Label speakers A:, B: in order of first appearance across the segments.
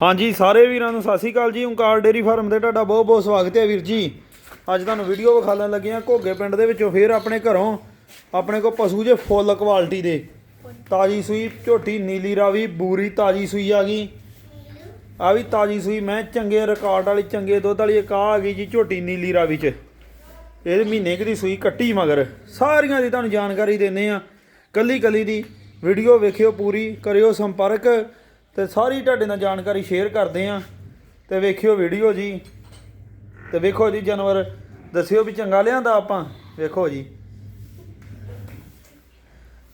A: ਹਾਂਜੀ, ਸਾਰੇ ਵੀਰਾਂ ਨੂੰ ਸਤਿ ਸ਼੍ਰੀ ਅਕਾਲ ਜੀ। ਓਂਕਾਰ ਡੇਰੀ ਫਾਰਮ ਤੇ ਤੁਹਾਡਾ ਬਹੁਤ ਬਹੁਤ ਸਵਾਗਤ ਹੈ ਵੀਰ ਜੀ। ਅੱਜ ਤੁਹਾਨੂੰ ਵੀਡੀਓ ਵਿਖਾਉਣ ਲੱਗੇ ਆ ਘੋਗੇ ਪਿੰਡ ਦੇ ਵਿੱਚੋਂ, ਫੇਰ ਆਪਣੇ ਘਰੋਂ। ਆਪਣੇ ਕੋਲ ਪਸ਼ੂ ਜੇ ਫੁੱਲ ਕੁਆਲਿਟੀ ਦੇ। ਤਾਜੀ ਸੂਈ ਝੋਟੀ, ਨੀਲੀ ਰਾਵੀ, ਬੂਰੀ ਤਾਜੀ ਸੂਈ ਆ ਗਈ। ਆ ਵੀ ਤਾਜੀ ਸੂਈ, ਮੈਂ ਚੰਗੇ ਰਿਕਾਰਡ ਵਾਲੀ, ਚੰਗੇ ਦੁੱਧ ਵਾਲੀ ਇੱਕ ਆ ਗਈ ਜੀ ਝੋਟੀ ਨੀਲੀ ਰਾਵੀ ਚ। ਇਹ ਮਹੀਨੇ ਕੁ ਦੀ ਸੂਈ ਕੱਟੀ ਮਗਰ। ਸਾਰੀਆਂ ਦੀ ਤੁਹਾਨੂੰ ਜਾਣਕਾਰੀ ਦਿੰਦੇ ਆ ਕੱਲੀ ਕੱਲੀ ਦੀ ਵੀਡੀਓ ਵੇਖਿਓ ਪੂਰੀ, ਕਰਿਓ ਸੰਪਰਕ। ਤੇ ਸਾਰੀ ਤੁਹਾਡੇ ਨਾਲ ਜਾਣਕਾਰੀ ਸ਼ੇਅਰ ਕਰਦੇ ਆ ਤੇ ਵੇਖਿਓ ਵੀਡੀਓ ਜੀ। ਤੇ ਵੇਖੋ ਜੀ ਜਾਨਵਰ ਦੱਸਿਓ ਵੀ ਚੰਗਾ ਲਿਆਂਦਾ ਆਪਾਂ। ਵੇਖੋ ਜੀ।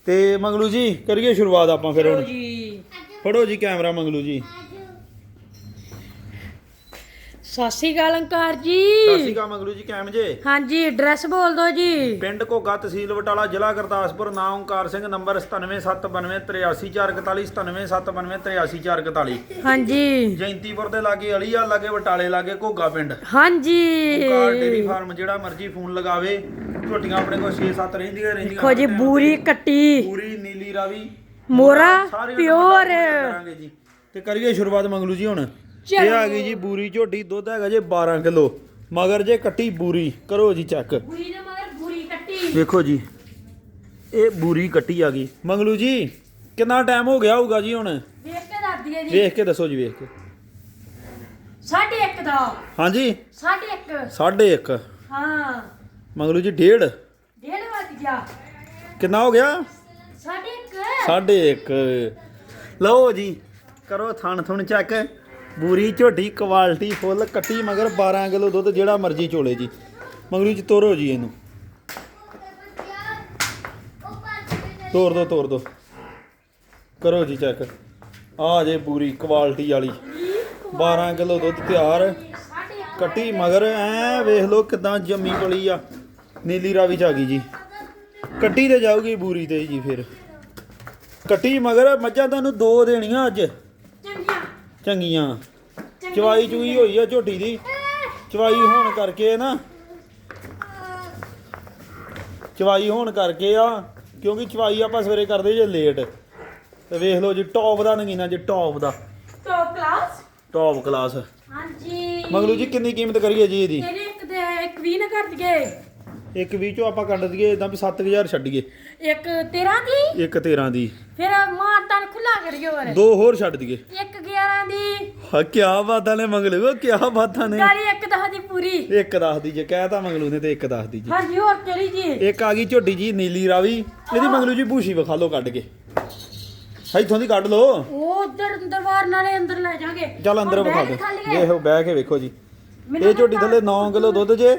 A: ਤੇ ਮੰਗਲੂ ਜੀ ਕਰੀਏ ਸ਼ੁਰੂਆਤ ਆਪਾਂ ਫਿਰ ਹੁਣ।
B: ਜੀ।
A: ਫੜੋ ਜੀ ਕੈਮਰਾ ਮੰਗਲੂ ਜੀ।
B: ਸਤਿ ਸ਼੍ਰੀ ਅਕਾਲ ਅੰਕਾਰ ਜੀ।
A: ਸਤਿ ਸ਼੍ਰੀ ਅਕਾਲ ਮੰਗਲੂ ਜੀ ਕੈਮ ਜੇ?
B: ਹਾਂਜੀ ਐਡਰੈਸ ਬੋਲ ਦਿਓ ਜੀ।
A: ਪਿੰਡ ਘੋਗਾ ਤਹਿਸੀਲ ਬਟਾਲਾ ਜ਼ਿਲ੍ਹਾ ਗੁਰਦਾਸਪੁਰ ਨਾਮ ਓਂਕਾਰ ਸਿੰਘ ਨੰਬਰ 9779383441 9779383441
B: ਹਾਂਜੀ।
A: ਜੈਂਤੀਪੁਰ ਦੇ ਲਾਗੇ ਅਲੀਆ ਲਾਗੇ ਬਟਾਲੇ ਲਾਗੇ ਘੋਗਾ ਪਿੰਡ।
B: ਹਾਂਜੀ।
A: ਓਂਕਾਰ ਡੇਰੀ ਫਾਰਮ ਜਿਹੜਾ ਮਰਜ਼ੀ ਫੋਨ ਲਗਾਵੇ ਝੋਟੀਆਂ ਆਪਣੇ ਕੋਲ 6-7 ਰਹਿੰਦੀਆਂ ਰਹਿੰਦੀਆਂ
B: ਦੇਖੋ ਜੀ ਬੂਰੀ ਕੱਟੀ।
A: ਪੂਰੀ ਨੀਲੀ ਰਾਵੀ।
B: ਮੋਰਾ ਪਿਓਰ
A: ਕਰਾਂਗੇ ਜੀ। ਤੇ ਕਰੀਏ ਸ਼ੁਰੂਆਤ ਮੰਗਲੂ ਜੀ ਹੁਣ। ਇਹ ਆ ਗਈ ਜੀ ਬੂਰੀ ਝੋਟੀ ਦੁੱਧ ਹੈਗਾ ਜੇ 12 ਕਿਲੋ। ਮਗਰ ਜੇ ਕੱਟੀ ਬੂਰੀ ਕਰੋ ਜੀ ਚੈੱਕ
B: ਬੂਰੀ ਦੇ ਮਗਰ ਬੂਰੀ ਕੱਟੀ।
A: ਵੇਖੋ ਜੀ ਇਹ ਬੂਰੀ ਕੱਟੀ ਆ ਗਈ। ਮੰਗਲੂ ਜੀ ਕਿੰਨਾ ਟਾਈਮ ਹੋ ਗਿਆ ਹੋਊਗਾ ਜੀ ਹੁਣ?
B: ਵੇਖ ਕੇ ਦੱਸਦੀ ਹੈ ਜੀ।
A: ਵੇਖ ਕੇ ਦੱਸੋ ਜੀ ਵੇਖ ਕੇ।
B: ਸਾਢੇ ਇੱਕ ਦਾ।
A: ਹਾਂਜੀ?
B: ਸਾਢੇ ਇੱਕ।
A: 1.5
B: ਹਾਂ।
A: ਮੰਗਲੂ ਜੀ ਡੇਢ।
B: ਡੇਢ ਵੱਜ ਗਿਆ।
A: ਕਿੰਨਾ ਹੋ ਗਿਆ?
B: ਸਾਢੇ ਇੱਕ।
A: ਸਾਢੇ ਇੱਕ। ਲਓ ਜੀ ਕਰੋ ਥਣ ਥੁਣ ਚੈੱਕ ਬੂਰੀ ਝੋਟੀ, ਕੁਆਲਿਟੀ ਫੁੱਲ, ਕੱਟੀ ਮਗਰ 12 ਕਿਲੋ ਦੁੱਧ, ਜਿਹੜਾ ਮਰਜ਼ੀ ਚੋਲੇ ਜੀ। ਮੰਗਲੂ ਜੀ ਤੋਰੋ ਜੀ ਇਹਨੂੰ। ਤੋਰ ਦੋ ਤੋਰ ਦੋ। ਕਰੋ ਜੀ ਚੈੱਕ ਆ ਜੇ ਬੂਰੀ ਕੁਆਲਿਟੀ ਵਾਲੀ। 12 ਕਿਲੋ ਦੁੱਧ ਤਿਆਰ। ਕੱਟੀ ਮਗਰ, ਐ ਵੇਖ ਲਓ ਕਿਦਾਂ ਜੰਮੀ ਕੋਲੀ ਆ। ਨੀਲੀ ਰਾਵੀ ਚ ਆ ਗਈ ਜੀ। ਕੱਟੀ ਤੇ ਜਾਊਗੀ ਬੂਰੀ ਤੇ ਜੀ ਫਿਰ। ਕੱਟੀ ਮਗਰ ਮੱਝਾਂ ਤੁਹਾਨੂੰ ਦੋ ਦੇਣੀਆਂ ਅੱਜ।
B: ਚੰਗੀਆਂ।
A: ਚਵਾਈ ਚੂਈ ਹੋਈ ਆ ਝੋਟੀ ਦੀ। ਚਵਾਈ ਹੋਣ ਕਰਕੇ ਨਾ। ਚਵਾਈ ਹੋਣ ਕਰਕੇ ਆ ਕਿਉਂਕਿ ਚਵਾਈ ਆਪਾਂ ਸਵੇਰੇ ਕਰਦੇ ਜੇ ਲੇਟ। ਤੇ ਵੇਖ ਲਓ ਜੀ ਟੌਪ ਦਾ ਨਗੀਨਾ ਜੀ ਟੌਪ ਦਾ।
B: ਟੌਪ ਕਲਾਸ
A: ਟੌਪ ਕਲਾਸ
B: ਹਾਂਜੀ।
A: ਮੰਗਲੂ ਜੀ ਕਿੰਨੀ ਕੀਮਤ ਕਰੀਏ ਜੀ ਇਹਦੀ?
B: ਇਹਨੇ ਇੱਕ ਦੇ ਇੱਕ ਵੀ ਨਾ ਕਰ ਦਈਏ।
A: ਇੱਕ ਵੀਹ ਚੋਂ ਆਪਾਂ ਕੱਢ ਦਈਏ ਇਦਾਂ ਵੀ 7000 ਛੱਡੀਏ।
B: ਇੱਕ 13 ਦੀ?
A: ਇੱਕ 13 ਦੀ।
B: ਫਿਰ ਮਾਰਤਾਂ ਖੁੱਲਾ ਕਰੀਏ ਹੋਰ।
A: ਦੋ ਹੋਰ ਛੱਡ ਦਈਏ।
B: ਇੱਕ 11 ਦੀ।
A: ਹਾਂ ਕੀ ਬਾਤਾਂ ਨੇ ਮੰਗਲੂ ਕੀ ਬਾਤਾਂ ਨੇ।
B: ਗਾਲੀ ਇੱਕ ਦਸ ਦੀ ਪੂਰੀ।
A: ਇੱਕ ਦੱਸ ਦੀ ਜੇ ਕਹਿਤਾ ਮੰਗਲੂ ਨੇ ਤੇ ਇੱਕ ਦੱਸ ਦੀ ਜੀ।
B: ਹਾਂਜੀ ਹੋਰ ਕਿਹੜੀ ਜੀ?
A: ਇੱਕ ਆ ਗਈ ਝੋਟੀ ਜੀ ਨੀਲੀ ਰਾਵੀ। ਇਹਦੀ ਮੰਗਲੂ ਜੀ ਭੂਸ਼ੀ ਵਿਖਾ ਲਓ ਕੱਢ ਕੇ। ਇੱਥੋਂ ਦੀ ਕੱਢ ਲਓ।
B: ਉਹ ਉਧਰ ਦਰਬਾਰ ਨਾਲੇ ਅੰਦਰ ਲੈ ਜਾਗੇ।
A: ਚੱਲ ਅੰਦਰ ਵਿਖਾ ਦੇ।
B: ਕੇ ਖਾ ਲਈਏ।
A: ਵੇਖੋ ਬਹਿ ਕੇ ਵੇਖੋ ਜੀ। ਇਹ ਝੋਟੀ ਥੱਲੇ 9 ਕਿਲੋ ਦੁੱਧ ਜੇ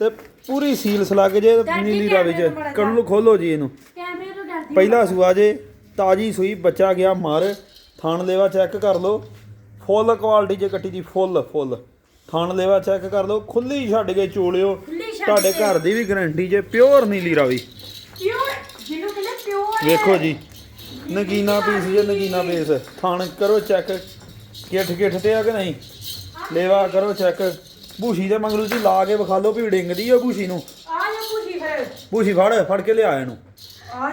A: ਤੇ ਪੂਰੀ ਸੀਲ ਸਲੱਗ ਜੇ ਨੀਲੀ ਰਾਵੀ ਚ ਕੱਢ ਲਓ ਖੋਲੋ ਜੀ ਇਹਨੂੰ।
B: ਕੈਮਰੇ ਤੋਂ ਡਰਦੀ
A: ਪਹਿਲਾ ਸੂਆ ਜੇ ਤਾਜੀ ਸੂਈ ਬੱਚਾ ਗਿਆ ਮਾਰ। ਥਣ ਲੇਵਾ ਚੈੱਕ ਕਰ ਲਓ। ਫੁੱਲ ਕੁਆਲਿਟੀ ਜੇ ਕੱਟੀ ਦੀ ਫੁੱਲ ਫੁੱਲ। ਥਣ ਲੇਵਾ ਚੈੱਕ ਕਰ ਲਓ। ਖੁੱਲੀ ਛੱਡ ਕੇ ਚੋਲਿਓ। ਤੁਹਾਡੇ। ਘਰ ਦੀ ਵੀ ਗਾਰੰਟੀ ਜੇ ਪਿਓਰ ਨੀਲੀ ਰਾਵੀ।
B: ਪਿਓਰ ਜਿਹਨੂੰ ਕਹਿੰਦੇ ਪਿਓਰ
A: ਵੇਖੋ ਜੀ ਨਗੀਨਾ ਪੀਸ ਜੇ ਨਗੀਨਾ ਪੀਸ ਥਣ ਕਰੋ ਚੈੱਕ ਕਿੱਠ ਕਿੱਠ ਤੇ ਆ ਕਿ ਨਹੀਂ? ਲੇਵਾ ਕਰੋ ਚੈੱਕ ਭੂਸ਼ੀ ਦੇ ਮੰਗਲੂ ਜੀ ਲਾ ਕੇ ਵਿਖਾ ਲਓ ਵੀ ਡਿੰਗਦੀ ਆ ਭੂਸ਼ੀ ਨੂੰ।
B: ਆ ਜਾ ਪੁੱਛੀ ਫਿਰ।
A: ਭੂਸ਼ੀ ਫੜ ਫੜ ਕੇ ਲਿਆ ਇਹਨੂੰ।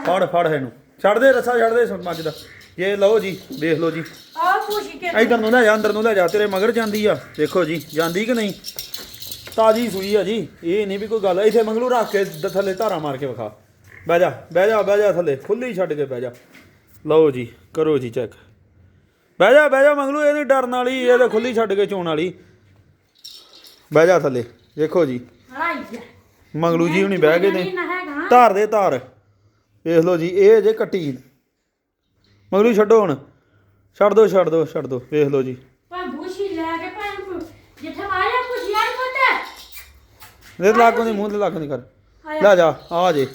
A: ਫੜ ਫੜ ਇਹਨੂੰ। ਛੱਡ ਦੇ ਰੱਸਾ ਛੱਡ ਦੇ ਮੱਝ ਦਾ। ਇਹ ਲਓ ਜੀ ਦੇਖ ਲਓ ਜੀ।
B: ਆ ਪੁੱਛੀ ਕੇ
A: ਇਧਰ ਨੂੰ ਲੈ ਜਾ ਅੰਦਰ ਨੂੰ ਲੈ ਜਾ ਤੇਰੇ ਮਗਰ ਜਾਂਦੀ ਆ। ਦੇਖੋ ਜੀ ਜਾਂਦੀ ਕਿ ਨਹੀਂ? ਤਾਜੀ ਸੂਈ ਆ ਜੀ ਇਹ ਨਹੀਂ ਵੀ ਕੋਈ ਗੱਲ ਇੱਥੇ ਮੰਗਲੂ ਰੱਖ ਕੇ ਦ- ਥੱਲੇ ਧਾਰਾ ਮਾਰ ਕੇ ਵਿਖਾ। ਬਹਿ ਜਾ ਬਹਿ ਜਾ ਬਹਿ ਜਾ ਥੱਲੇ ਖੁੱਲੀ ਛੱਡ ਕੇ ਬਹਿ ਜਾ। ਲਓ ਜੀ ਕਰੋ ਜੀ ਚੈੱਕ। ਬਹਿ ਜਾ ਬਹਿ ਜਾ ਮੰਗਲੂ ਇਹ ਨਹੀਂ ਡਰਨ ਵਾਲੀ ਇਹ ਤਾਂ ਖੁੱਲੀ ਛੱਡ ਕੇ ਚੋਣ ਵਾਲੀ। ਬਹਿ ਜਾ ਥੱਲੇ ਦੇਖੋ ਜੀ। ਮੰਗਲੂ ਜੀ ਹੁਣੀ ਬਹਿ ਗਏ ਨੇ।
B: ਨਾ ਹੈਗਾ।
A: ਧਾਰ ਦੇ ਧਾਰ। ਵੇਖ ਲਓ ਜੀ ਇਹ ਜੇ ਕੱਟੀ ਮਗਲੂ ਛੱਡੋ ਹੁਣ। ਛੱਡ ਦੋ ਛੱਡ ਦੋ ਛੱਡ ਦੋ। ਵੇਖ ਲਓ ਜੀ।
B: ਪਾ ਬੂਸ਼ੀ ਲੈ ਕੇ ਭੈਣ ਜਿੱਥੇ ਆਇਆ ਪੁੱਛੀ ਯਾਰ ਪੁੱਤ
A: ਦੇ ਲਾਗੋਂ ਦੀ ਮੂੰਹ ਤੇ ਲਾਗੋਂ ਦੀ ਕਰ। ਲੈ ਜਾ ਆ ਜੇ।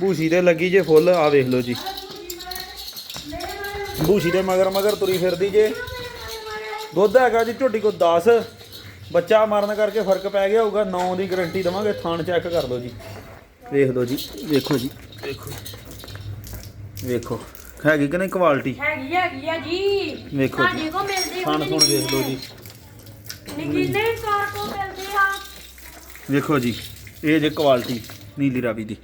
A: ਭੂਸੀ ਤੇ ਲੱਗੀ ਜੇ ਫੁੱਲ ਆ ਵੇਖ ਲਓ ਜੀ। ਭੂਸੀ ਦੇ ਮਗਰ ਮਗਰ ਤੁਰੀ ਫਿਰਦੀ ਜੇ। ਦੁੱਧ ਹੈਗਾ ਜੀ ਝੋਟੀ ਕੋ 10 ਬੱਚਾ ਮਾਰਨ ਕਰਕੇ ਫ਼ਰਕ ਪੈ ਗਿਆ ਹੋਊਗਾ। 9 ਦੀ ਗਾਰੰਟੀ ਦਵਾਂਗੇ। ਥਾਣ ਚੈੱਕ ਕਰ ਲਓ ਜੀ। ਵੇਖ ਲਓ ਜੀ। ਵੇਖੋ ਜੀ। ਵੇਖੋ ਵੇਖੋ। ਹੈਗੀ ਕਿ ਨਹੀਂ ਕੁਆਲਿਟੀ
B: ਹੈਗੀ ਹੈਗੀ ਆ ਜੀ।
A: ਵੇਖੋ ਜੀ।
B: ਸਾਡੇ ਕੋ ਮਿਲਦੀ
A: ਥਾਣ ਥੁਣ ਵੇਖ ਲਓ ਜੀ।
B: ਨਿੱਕੀ ਨਹੀਂ ਕਾਰ ਕੋ ਮਿਲਦੇ ਆ।
A: ਵੇਖੋ ਜੀ ਇਹ ਜੇ ਕੁਆਲਿਟੀ ਨੀਲੀ ਰਾਵੀ ਦੀ।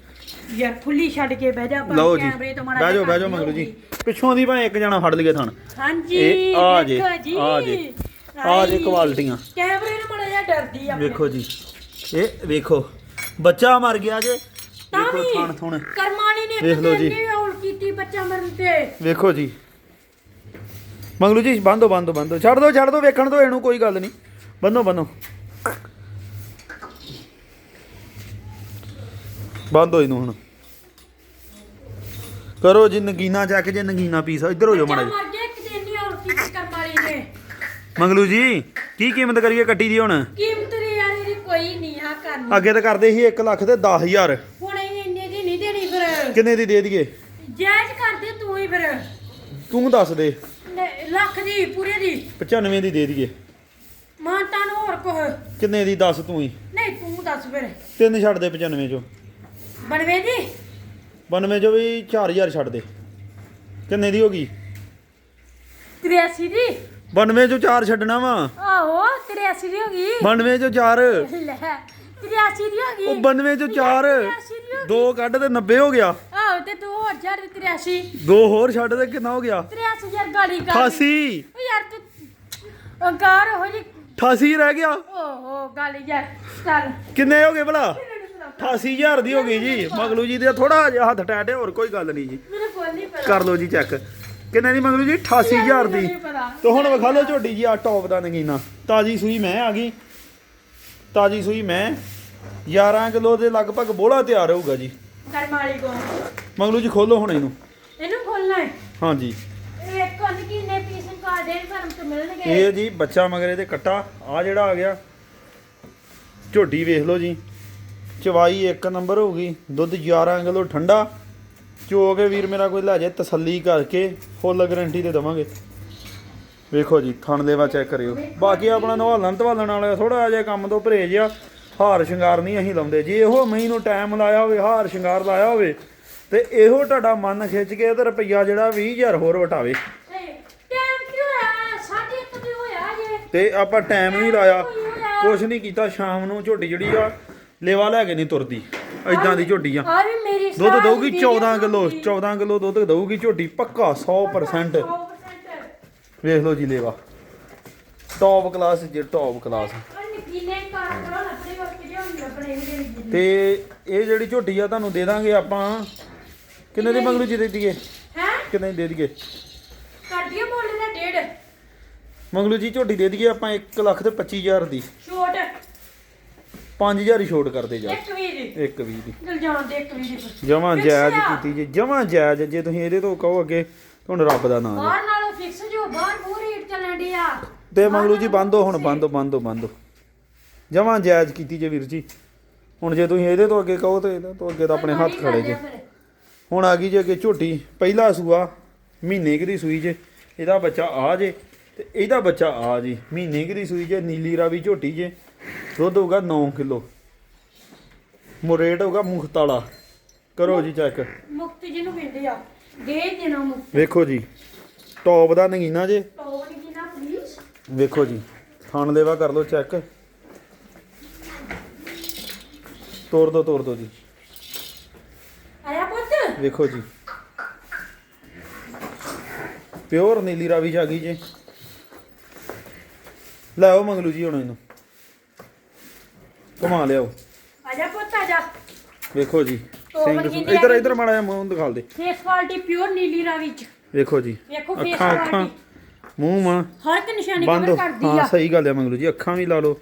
B: ਯਾਰ ਖੁੱਲੀ ਛੱਡ ਕੇ ਬਹਿ ਜਾ
A: ਲਓ ਜੀ
B: ਕੈਮਰੇ ਤੋਂ ਮਾੜਾ
A: ਬਹਿ ਜਾਓ
B: ਜਿਹਾ
A: ਬਹਿ ਜਾਓ ਮੰਗਲੂ ਜੀ। ਪਿੱਛੋਂ ਦੀ ਭਾਵੇਂ ਇੱਕ ਜਣਾ ਫੜ ਲਈਏ ਥਣ।
B: ਹਾਂਜੀ
A: ਇਹ ਆ ਜੇ,
B: ਵੇਖੋ ਜੀ
A: ਆ ਜੇ, ਆ ਜੇ
B: ਆਈ।
A: ਕੁਆਲਟੀਆਂ।
B: ਕੈਮਰੇ ਨੂੰ ਮਾੜਾ ਜਿਹਾ ਡਰਦੀ ਆ
A: ਵੇਖੋ ਜੀ ਇਹ ਵੇਖੋ ਬੱਚਾ ਮਰ ਗਿਆ ਜੇ।
B: ਤਾਂ
A: ਵੇਖੋ
B: ਵੀ
A: ਥਣ ਥੁਣ।
B: ਕਰਮਾਣੀ ਨੇ
A: ਵੇਖ ਲਓ ਜੀ।
B: ਬੱਚਾ ਮਰਨ ਤੇ।
A: ਵੇਖੋ ਜੀ। ਮੰਗਲੂ ਜੀ ਬੰਦੋ ਬੰਦੋ ਬੰਦੋ ਛੱਡ ਦੋ ਛੱਡ ਦੋ ਵੇਖਣ ਦੋ ਇਹਨੂੰ ਕੋਈ ਗੱਲ ਨਹੀਂ। ਬੰਦੋ ਬੰਦੋ ਬੰਦੋ ਇਹਨੂੰ ਹੁਣ। ਕਰੋ ਜੀ ਨਗੀਨਾ ਚੱਕ ਜੇ ਨਗੀਨਾ ਪੀਸ। ਇੱਧਰ ਹੋ ਜਾਓ ਮਾੜਾ ਜੀ
B: ਮਰ ਗਿਆ ਇੱਕ ਦਿਨ ਨਹੀਂ ਔਲ ਕੀਤੀ ਕਰਮਾਣੀ ਨੇ
A: ਮੰਗਲੂ ਜੀ ਕੀ ਕੀਮਤ ਕਰੀਏ ਕੱਟੀ ਦੀ ਹੁਣ?
B: ਕੀਮਤ ਦੀ ਯਾਰ ਇਹਦੀ ਕੋਈ ਨਹੀਂ ਆ ਕਰਨੀ।
A: ਅੱਗੇ ਤਾਂ ਕਰਦੇ ਸੀ 1 ਲੱਖ ਤੇ 10000
B: ਹੁਣ ਇਹ ਇੰਨੇ ਦੀ ਨਹੀਂ ਦੇਣੀ ਫਿਰ।
A: ਕਿੰਨੇ ਦੀ ਦੇ ਦਈਏ?
B: ਤੂੰ ਹੀ ਫਿਰ?
A: ਤੂੰ ਦੱਸ ਦੇ।
B: ਲੈ, ਲੱਖ ਦੀ ਪੂਰੇ ਦੀ।
A: 95 ਦੀ ਦੇ ਦਈਏ।
B: ਮਾਨਤਾ ਨੂੰ ਹੋਰ ਕੋਹ
A: ਕਿੰਨੇ ਦੀ ਦੱਸ ਤੂੰ ਹੀ?
B: ਨਹੀਂ ਤੂੰ ਦੱਸ ਫਿਰ।
A: ਤਿੰਨ ਛੱਡ ਦੇ 95 ਚੋਂ।
B: ਬਣਵੇ ਦੀ?
A: 92 ਚੋਂ ਵੀ 4000 ਛੱਡ ਦੇ। ਕਿੰਨੇ ਦੀ ਹੋ ਗਈ?
B: 83 ਦੀ?
A: 92 ਚੋਂ 4 ਛੱਡਣਾ ਵਾ।
B: ਆਹੋ 83 ਦੀ ਹੋ ਗਈ।
A: 92 ਚੋਂ 4
B: ਲੈ 83 ਦੀ ਹੋ ਗਈ।
A: ਉਹ 92 ਚੋਂ 4
B: 83 ਦੀ ਹੋ
A: ਦੋ ਕੱਢ ਤੇ 90 ਹੋ ਗਿਆ।
B: ਤੇ ਤੂੰ ਹੋਰ ਛੱਡ 83
A: ਦੋ ਹੋਰ ਛੱਡ ਤੇ ਕਿੰਨਾ ਹੋ ਗਿਆ?
B: 83 ਯਾਰ ਗਾਲੀ ਕਰ
A: 88
B: ਓ ਯਾਰ ਤੂੰ ਅੰਕਾਰ ਹੋ ਜੀ।
A: 88 ਰਹਿ ਗਿਆ।
B: ਓਹੋ ਗਾਲੀ ਯਾਰ ਚੱਲ।
A: ਕਿੰਨੇ ਹੋ ਗਏ ਭਲਾ? 88000 ਦੀ ਹੋ ਗਈ ਜੀ। ਮਗਲੂ ਜੀ ਦੇ ਥੋੜਾ ਜਿਹਾ ਹੱਥ ਟੈਟ ਹੈ ਹੋਰ ਕੋਈ ਗੱਲ ਨਹੀਂ ਜੀ।
B: ਨਹੀਂ ਪਤਾ।
A: ਕਰ ਲਓ ਜੀ ਚੈੱਕ। ਕਿੰਨੇ ਦੀ ਮਗਲੂ ਜੀ? 88000 ਦੀ। ਤੇ ਹੁਣ ਵਿਖਾ ਲਓ ਝੋਟੀ ਜੀ ਆ ਟੌਪ ਦਾ ਨਗੀਨਾ। ਤਾਜੀ ਸੂਈ ਮੈਂ ਆ ਗਈ। ਤਾਜੀ ਸੂਈ ਮੈਂ। 11 ਕਿਲੋ ਦੇ ਲਗਭਗ ਬੋਲਾ ਤਿਆਰ ਹੋਊਗਾ ਜੀ।
B: ਕਰਮਾਲੀ ਕੋ
A: ਮਗਲੂ ਜੀ ਖੋਲੋ ਹੁਣ ਇਹਨੂੰ।
B: ਇਹਨੂੰ ਖੋਲਣਾ ਹੈ?
A: ਹਾਂਜੀ।
B: ਇਹ ਕੋਲ ਕਿੰਨੇ ਪੀਸ ਕਾਰਡੇ ਫਰਮ ਤੋਂ ਮਿਲਣਗੇ?
A: ਇਹ ਜੀ ਬੱਚਾ ਮਗਰ ਇਹਦੇ ਕੱਟਾ। ਆ ਜਿਹੜਾ ਆ ਗਿਆ। ਝੋਟੀ ਵੇਖ ਲਓ ਜੀ। ਚਵਾਈ ਇੱਕ ਨੰਬਰ ਹੋ ਗਈ ਦੁੱਧ 11 ਕਿਲੋ ਠੰਡਾ। ਚੋ ਕੇ ਵੀਰ ਮੇਰਾ ਕੋਈ ਲੈ ਜਾਏ ਤਸੱਲੀ ਕਰਕੇ ਫੁੱਲ ਗਾਰੰਟੀ ਤੇ ਦਵਾਂਗੇ। ਵੇਖੋ ਜੀ ਥਣ ਦੇਵਾ ਚੈੱਕ ਕਰਿਓ। ਬਾਕੀ ਆਪਣਾ ਨਵਾਲਣ ਧਵਾਲਣ ਵਾਲਾ ਥੋੜਾ ਜਿਹਾ ਕੰਮ ਤੋਂ ਪਰਹੇਜ ਆ। ਹਾਰ ਸ਼ਿੰਗਾਰ ਨਹੀਂ ਅਸੀਂ ਲਾਉਂਦੇ। ਜੇ ਇਹੋ ਮਹੀਂ ਨੂੰ ਟਾਈਮ ਲਾਇਆ ਹੋਵੇ ਹਾਰ ਸ਼ਿੰਗਾਰ ਲਾਇਆ ਹੋਵੇ ਤੇ ਇਹੋ ਤੁਹਾਡਾ ਮਨ ਖਿੱਚ ਕੇ ਤੇ ਰੁਪਈਆ ਜਿਹੜਾ 20000 ਹੋਰ ਵਟਾਵੇ।
B: ਟਾਈਮ ਕਿਉਂ ਹੋਇਆ? ਸਾਢੇ ਇੱਕ ਵਜੇ ਹੋਇਆ ਜੇ।
A: ਤੇ ਆਪਾਂ ਟਾਈਮ ਨਹੀਂ ਲਾਇਆ। ਕੁਛ ਨਹੀਂ ਕੀਤਾ ਸ਼ਾਮ ਨੂੰ ਝੋਟੀ ਜਿਹੜੀ ਆ ਲੇਵਾ ਲੈ ਕੇ ਨਹੀਂ ਤੁਰਦੀ। ਐਦਾਂ ਦੀ ਝੋਟੀ ਆ। ਦੁੱਧ ਦਊਗੀ
B: ਵੀਡੀਓ
A: 14 ਕਿਲੋ
B: ਬਣੂਗੀ।
A: 14 ਕਿਲੋ ਦੁੱਧ ਦਊਗੀ ਝੋਟੀ ਪੱਕਾ 100%
B: 100%
A: ਵੇਖ ਲਓ ਜੀ ਲੇਵਾ। ਟੌਪ ਕਲਾਸ ਜੇ ਟੌਪ ਕਲਾਸ
B: ਉਹਨੇ ਕਿੰਨੇ ਕਾਰ ਕਰੋ ਲੱਭੜੇ ਵਰਤੇ ਜੇ ਹੁੰਦੇ ਆਪਣੇ ਇਹਦੇ ਵਿੱਚ
A: ਤੇ ਇਹ ਜਿਹੜੀ ਝੋਟੀ ਆ ਤੁਹਾਨੂੰ ਦੇ ਦਾਂਗੇ ਆਪਾਂ। ਕਿੰਨੇ ਦੀ ਮੰਗਲੂ ਜੀ ਦੇ ਦਈਏ
B: ਹੈ?
A: ਕਿੰਨੇ ਦੀ ਦੇ ਦਈਏ
B: ਕਰਦੀਓ ਬੋਲੇ ਦਾ ਡੇਢ।
A: ਮੰਗਲੂ ਜੀ ਝੋਟੀ ਦੇ ਦਈਏ ਆਪਾਂ 1 ਲੱਖ ਤੇ 25000 ਦੀ।
B: ਛੋਟ।
A: 5000 ਹੀ ਛੋਟ ਕਰਦੇ ਜਾ।
B: ਇੱਕ ਵੀ ਦੀ।
A: ਇੱਕ ਵੀ ਦੀ।
B: ਚਲ ਜਾਣ ਦੇ ਇੱਕ ਵੀ ਦੀ।
A: ਜਮਾਂ ਜਾਇਜ਼। ਕੀਤੀ ਜੇ ਜਮਾਂ ਜਾਇਜ਼ ਜੇ ਤੁਸੀਂ ਇਹਦੇ ਤੋਂ ਕਹੋ ਅੱਗੇ ਤੁਹਾਨੂੰ ਰੱਬ ਦਾ ਨਾਮ
B: ਬਾਹਰ ਨਾਲੋਂ ਫਿਕਸ ਜੋ ਬਾਹਰ ਪੂਰੀ ਰੇਟ ਚੱਲਣ ਦੀ ਆ।
A: ਤੇ ਮੰਗਲੂ ਜੀ ਬੰਦੋ ਹੁਣ ਬੰਦੋ ਬੰਦੋ ਬੰਦੋ ਜਮਾਂ ਜਾਇਜ਼ ਕੀਤੀ ਜੇ ਵੀਰ ਜੀ। ਹੁਣ ਜੇ ਤੁਸੀਂ ਇਹਦੇ ਤੋਂ ਅੱਗੇ ਕਹੋ ਤੇ ਇਹਦੇ ਤੋਂ ਅੱਗੇ ਤਾਂ ਆਪਣੇ ਹੱਥ ਖੜੇ ਜੇ। ਹੁਣ ਆ ਗਈ ਜੇ ਅੱਗੇ ਝੋਟੀ ਪਹਿਲਾ ਸੂਆ ਮਹੀਨੇ ਕੁ ਦੀ ਸੂਈ ਜੇ ਇਹਦਾ ਬੱਚਾ ਆ ਜੇ ਤੇ ਇਹਦਾ ਬੱਚਾ ਆ ਜੀ ਮਹੀਨੇ ਕੁ ਦੀ ਸੂਈ ਜੇ ਨੀਲੀ ਰਾਵੀ ਝੋਟੀ ਜੇ ਦੁੱਧ ਹੋਊਗਾ 9 ਕਿਲੋ। ਮੁਰੇਟ ਹੋਊਗਾ ਮੁਖਤਾਲਾ। ਕਰੋ ਜੀ ਚੈੱਕ
B: ਮੁਕਤ ਜਿਹਨੂੰ ਕਹਿੰਦੇ ਆ ਦੇ ਦੇਣਾ ਮੁਕਤ।
A: ਵੇਖੋ ਜੀ ਟੌਪ ਦਾ ਨਗੀਨਾ ਜੇ।
B: ਟੋਨ ਕੀ ਨਾ ਪਲੀਜ਼
A: ਵੇਖੋ ਜੀ ਥਣ ਦੇਵਾ ਕਰ ਲਓ ਚੈੱਕ ਤੋੜ ਦੋ ਤੋੜ ਦੋ ਜੀ।
B: ਆਇਆ ਪੁੱਤ?
A: ਵੇਖੋ ਜੀ। ਪਿਓਰ ਨੀਲੀ ਰਾਵੀ ਆ ਗਈ ਜੇ। ਲੈ ਆਓ ਮੰਗਲੂ ਜੀ ਹੁਣ ਇਹਨੂੰ। ਘੁਮਾ ਲਿਆਓ।
B: ਆਜਾ ਪੁੱਤ ਆਜਾ।
A: ਵੇਖੋ ਜੀ
B: ਤੋੜ
A: ਸੂ- ਇੱਧਰ ਇੱਧਰ ਮਾੜਾ ਜਿਹਾ ਮੂੰਹ ਦਿਖਾਲ ਦੇ।
B: Face quality pure Nili Ravi ਚ।
A: ਵੇਖੋ ਜੀ
B: ਵੇਖੋ ਫੇਸ
A: ਅੱਖਾਂ ਅੱਖਾਂ।
B: ਕੁਆਲਿਟੀ
A: ਮੂੰਹ ਮਾਂ
B: ਹਰ ਇੱਕ ਨਿਸ਼ਾਨੀ
A: ਬੰਦ।
B: ਕਵਰ ਕਰਦੀ
A: ਹਾਂ
B: ਆ
A: ਸਹੀ ਗੱਲ ਹੈ ਮੰਗਲੂ ਜੀ ਅੱਖਾਂ ਵੀ ਲਾ ਲਓ।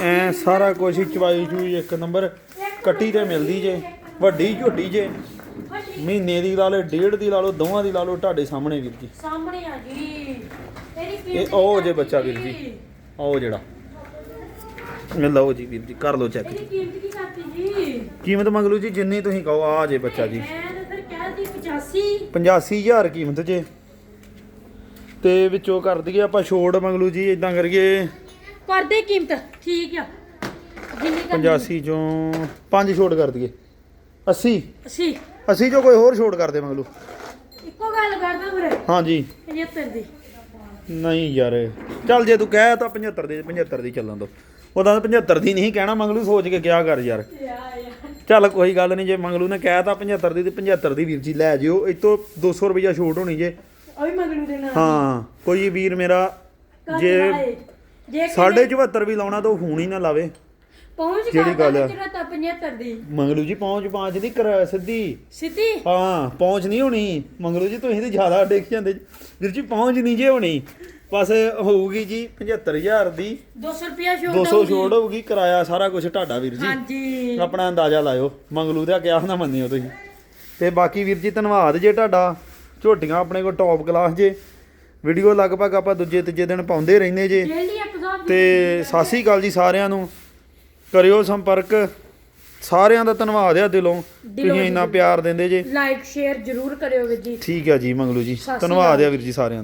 A: ਐ ਸਾਰਾ ਕੁਝ ਚਵਾਈ ਚੂਈ ਇੱਕ ਨੰਬਰ। ਕੱਟੀ ਤੇ ਮਿਲਦੀ ਜੇ ਵੱਡੀ ਝੋਟੀ ਜੇ। ਮਹੀਨੇ ਦੀ ਲਾ ਲਓ ਡੇਢ ਦੀ ਲਾ ਲਓ ਦੋਵਾਂ ਦੀ ਲਾ ਲਓ ਤੁਹਾਡੇ ਸਾਹਮਣੇ ਵੀਰ ਜੀ।
B: ਸਾਹਮਣੇ ਆ ਜੀ। ਕੀਮਤ
A: ਇਹ ਉਹ ਜੇ ਬੱਚਾ ਵੀਰ ਜੀ। ਆਓ ਜਿਹੜਾ। ਇਹ ਲਓ ਜੀ ਵੀਰ ਜੀ ਕਰ ਲਓ ਚੈੱਕ
B: ਕੀਮਤ ਕੀ ਕਰਤੀ ਜੀ?
A: ਕੀਮਤ ਮੰਗਲੂ ਜੀ ਜਿੰਨੀ ਤੁਸੀਂ ਕਹੋ ਆ ਜੇ ਬੱਚਾ ਜੀ।
B: ਮੈਂ ਤਾਂ ਫਿਰ ਕਹਿ ਦੀ 85
A: 85000 ਕੀਮਤ ਜੇ। ਤੇ ਵਿੱਚੋਂ ਕਰ ਦਈਏ ਆਪਾਂ ਛੋੜ ਮੰਗਲੂ ਜੀ ਇਦਾਂ ਕਰੀਏ।
B: ਕਰਦੇ ਕੀਮਤ ਠੀਕ ਆ।
A: 85 ਚੋਂ 5 ਛੋੜ ਕਰ ਦਈਏ। 80
B: 80
A: 80 ਚੋਂ ਕੋਈ ਹੋਰ ਛੋੜ ਕਰ ਦੇ ਮੰਗਲੂ।
B: ਇੱਕੋ ਗੱਲ ਕਰਦਾ ਫਿਰ।
A: ਹਾਂਜੀ।
B: 75 ਦੀ।
A: ਨਹੀਂ ਯਾਰ। ਚੱਲ ਜੇ ਤੂੰ ਕਹਿ ਤਾਂ 75 ਦੇ 75 ਦੀ ਚੱਲਣ ਦੋ। ਉਹਦਾ 75 ਦੀ ਨਹੀਂ ਕਹਿਣਾ ਮੰਗਲੂ ਸੋਚ ਕੇ ਕਿਆ ਕਰ ਯਾਰ। ਚੱਲ ਕੋਈ ਗੱਲ ਨਹੀਂ ਜੇ ਮੰਗਲੂ ਨੇ ਕਹਿਤਾ 75 ਦੀ ਤੇ 75 ਦੀ ਵੀਰ ਜੀ ਲੈ ਜਿਓ। ਇਹ ਤੋਂ 200 ਰੁਪਈਆ ਛੋਟ ਹੋਣੀ ਜੇ।
B: ਉਹ ਵੀ ਮੰਗਣੂ ਦੇਣਾ
A: ਹਾਂ ਕੋਈ ਵੀਰ ਮੇਰਾ ਜੇ
B: ਜੇ
A: ਸਾਢੇ 74 ਵੀ ਲਾਉਣਾ ਤਾਂ ਫੋਨ ਹੀ ਨਾ ਲਾਵੇ।
B: ਪਹੁੰਚ
A: ਜਿਹੜੀ ਗੱਲ ਆ।
B: ਤੇਰਾ ਤਾਂ 75 ਦੀ?
A: ਮੰਗਲੂ ਜੀ ਪਹੁੰਚ ਪਾਂਚ ਦੀ ਕਰ ਸਿੱਧੀ।
B: ਸਿੱਧੀ?
A: ਹਾਂ ਪਹੁੰਚ ਨਹੀਂ ਹੋਣੀ। ਮੰਗਲੂ ਜੀ ਤੁਸੀਂ ਤੇ ਜ਼ਿਆਦਾ ਡੇਕ ਜਾਂਦੇ ਜੀ। ਵੀਰ ਜੀ ਪਹੁੰਚ ਨਹੀਂ ਜੇ ਹੋਣੀ। ਬਸ ਹੋਊਗੀ ਜੀ 75000 ਦੀ।
B: 200 ਰੁਪਿਆ ਛੋੜ
A: 200 ਛੋੜ ਹੋਊਗੀ ਕਿਰਾਇਆ ਸਾਰਾ ਕੁਝ ਤੁਹਾਡਾ ਵੀਰ ਜੀ।
B: ਹਾਂਜੀ।
A: ਆਪਣਾ ਅੰਦਾਜ਼ਾ ਲਾਇਓ। ਮੰਗਲੂ ਦਾ ਕਿਹਾ ਨਾ ਮੰਨਿਓ ਤੁਸੀਂ। ਤੇ ਬਾਕੀ ਵੀਰ ਜੀ ਧੰਨਵਾਦ ਜੇ ਤੁਹਾਡਾ। ਝੋਟੀਆਂ ਆਪਣੇ ਕੋਲ ਟੌਪ ਕਲਾਸ ਜੇ। ਵੀਡੀਓ ਲਗਭਗ ਆਪਾਂ ਦੂਜੇ ਤੀਜੇ ਦਿਨ ਪਾਉਂਦੇ ਰਹਿੰਦੇ ਜੇ।
B: ਡੇਲੀ
A: ਤੇ ਸਤਿ ਸ੍ਰੀ ਅਕਾਲ ਜੀ ਸਾਰਿਆਂ ਨੂੰ। ਕਰਿਓ ਸੰਪਰਕ। ਸਾਰਿਆਂ ਦਾ ਧੰਨਵਾਦ ਆ ਦਿਲੋਂ।
B: ਦਿਲੋਂ
A: ਤੁਸੀਂ ਇੰਨਾ ਪਿਆਰ ਦਿੰਦੇ ਜੇ।
B: ਲਾਈਕ ਸ਼ੇਅਰ ਜ਼ਰੂਰ ਕਰਿਓ ਵੀਰ ਜੀ।
A: ਠੀਕ ਆ ਜੀ ਮੰਗਲੂ ਜੀ। ਧੰਨਵਾਦ। ਆ ਵੀਰ ਜੀ ਸਾਰਿਆਂ ਦਾ।